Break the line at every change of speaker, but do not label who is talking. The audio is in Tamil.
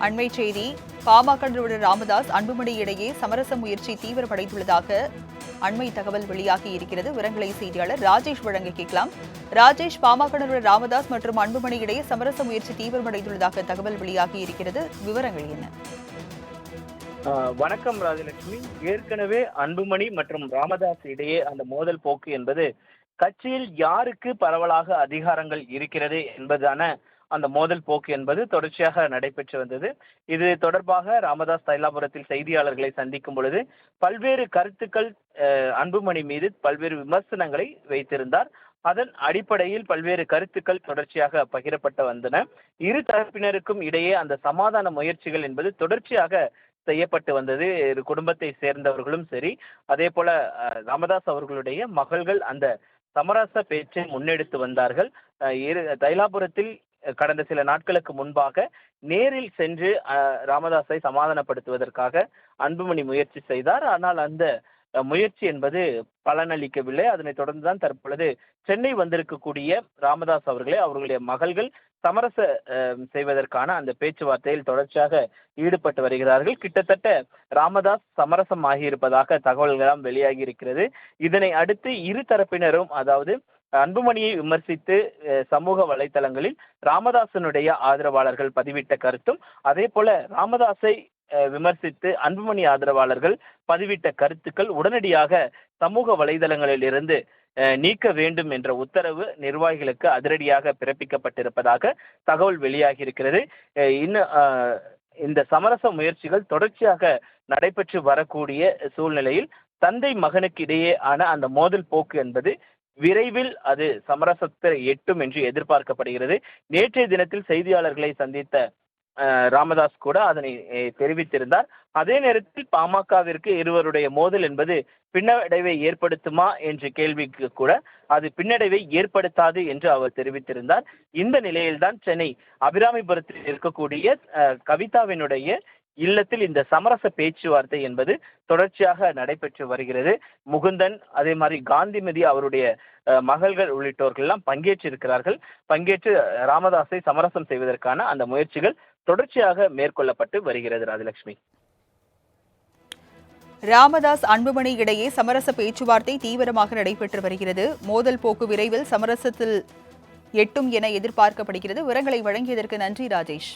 அண்மை செய்தி பாமக நிறுவனர் ராமதாஸ் அன்புமணி இடையே சமரச முயற்சி தீவிரமடைந்துள்ளதாக அண்மை தகவல் வெளியாகி இருக்கிறது. விவரங்களை செய்தியாளர் ராஜேஷ் வழங்க கேட்கலாம். ராஜேஷ் பாமக நிறுவனர் ராமதாஸ் மற்றும் அன்புமணி இடையே சமரச முயற்சி தீவிரமடைந்துள்ளதாக தகவல் வெளியாகி இருக்கிறது. விவரங்கள் என்ன?
ஆஹ் வணக்கம் ராஜலட்சுமி. ஏற்கனவே அன்புமணி மற்றும் ராமதாஸ் இடையே அந்த மோதல் போக்கு என்பது கட்சியில் யாருக்கு பரவலாக அதிகாரங்கள் இருக்கிறது என்பதான அந்த மோதல் போக்கு என்பது தொடர்ச்சியாக நடைபெற்று வந்தது. இது தொடர்பாக ராமதாஸ் தைலாபுரத்தில் செய்தியாளர்களை சந்திக்கும் பொழுது பல்வேறு கருத்துக்கள் அன்புமணி மீது பல்வேறு விமர்சனங்களை வைத்திருந்தார். அதன் அடிப்படையில் பல்வேறு கருத்துக்கள் தொடர்ச்சியாக பகிரப்பட்டு வந்தன. இரு தரப்பினருக்கும் இடையே அந்த சமாதான முயற்சிகள் என்பது தொடர்ச்சியாக செய்யப்பட்டு வந்தது. இரு குடும்பத்தை சேர்ந்தவர்களும் சரி அதே போல ராமதாஸ் அவர்களுடைய மகள்கள் அந்த சமரச பேச்சை முன்னெடுத்து வந்தார்கள். இரு தைலாபுரத்தில் கடந்த சில நாட்களுக்கு முன்பாக நேரில் சென்று ராமதாஸை சமாதானப்படுத்துவதற்காக அன்புமணி முயற்சி செய்தார். ஆனால் அந்த முயற்சி என்பது பலனளிக்கவில்லை. அதனைத் தொடர்ந்து தான் தற்பொழுது சென்னை வந்திருக்கக்கூடிய ராமதாஸ் அவர்களே அவர்களுடைய மகள்கள் சமரச செய்வதற்கான அந்த பேச்சுவார்த்தையில் தொடர்ச்சியாக ஈடுபட்டு வருகிறார்கள். கிட்டத்தட்ட ராமதாஸ் சமரசம் ஆகியிருப்பதாக தகவல்களாம் வெளியாகி இருக்கிறது இதனை அடுத்து இரு தரப்பினரும் அதாவது அன்புமணியை விமர்சித்து சமூக வலைதளங்களில் ராமதாசனுடைய ஆதரவாளர்கள் பதிவிட்ட கருத்தும் அதே போல ராமதாஸை அஹ், விமர்சித்து அன்புமணி ஆதரவாளர்கள் பதிவிட்ட கருத்துக்கள் உடனடியாக சமூக வலைதளங்களில் இருந்து அஹ், நீக்க வேண்டும் என்ற உத்தரவு நிர்வாகிகளுக்கு அதிரடியாக பிறப்பிக்கப்பட்டிருப்பதாக தகவல் வெளியாகி இருக்கிறது அஹ், இன்னும் இந்த சமரச முயற்சிகள் தொடர்ச்சியாக நடைபெற்று வரக்கூடிய சூழ்நிலையில் தந்தை மகனுக்கு இடையே ஆன அந்த மோதல் போக்கு என்பது விரைவில் அது சமரசத்தை எட்டும் என்று எதிர்பார்க்கப்படுகிறது. நேற்றைய தினத்தில் செய்தியாளர்களை சந்தித்த அஹ், ராமதாஸ் கூட அதனை தெரிவித்திருந்தார். அதே நேரத்தில் பாமகவிற்கு இருவருடைய மோதல் என்பது பின்னடைவை ஏற்படுத்துமா என்ற கேள்விக்கு கூட அது பின்னடைவை ஏற்படுத்தாது என்று அவர் தெரிவித்திருந்தார். இந்த நிலையில்தான் சென்னை அபிராமிபுரத்தில் இருக்கக்கூடிய அஹ், கவிதாவினுடைய இல்லத்தில் இந்த சமரச பேச்சுவார்த்தை என்பது தொடர்ச்சியாக நடைபெற்று வருகிறது. முகுந்தன் அதே மாதிரி காந்திமதி அவருடைய மகள்கள் உள்ளிட்டோர்கள் எல்லாம் பங்கேற்றிருக்கிறார்கள். பங்கேற்று ராமதாஸை சமரசம் செய்வதற்கான அந்த முயற்சிகள் தொடர்ச்சியாக மேற்கொள்ளப்பட்டு வருகிறது ராஜலட்சுமி.
ராமதாஸ் அன்புமணி இடையே சமரச பேச்சுவார்த்தை தீவிரமாக நடைபெற்று வருகிறது. மோதல் போக்கு விரைவில் சமரசத்தில் எட்டும் என எதிர்பார்க்கப்படுகிறது. விவரங்களை வழங்கியதற்கு நன்றி ராஜேஷ்.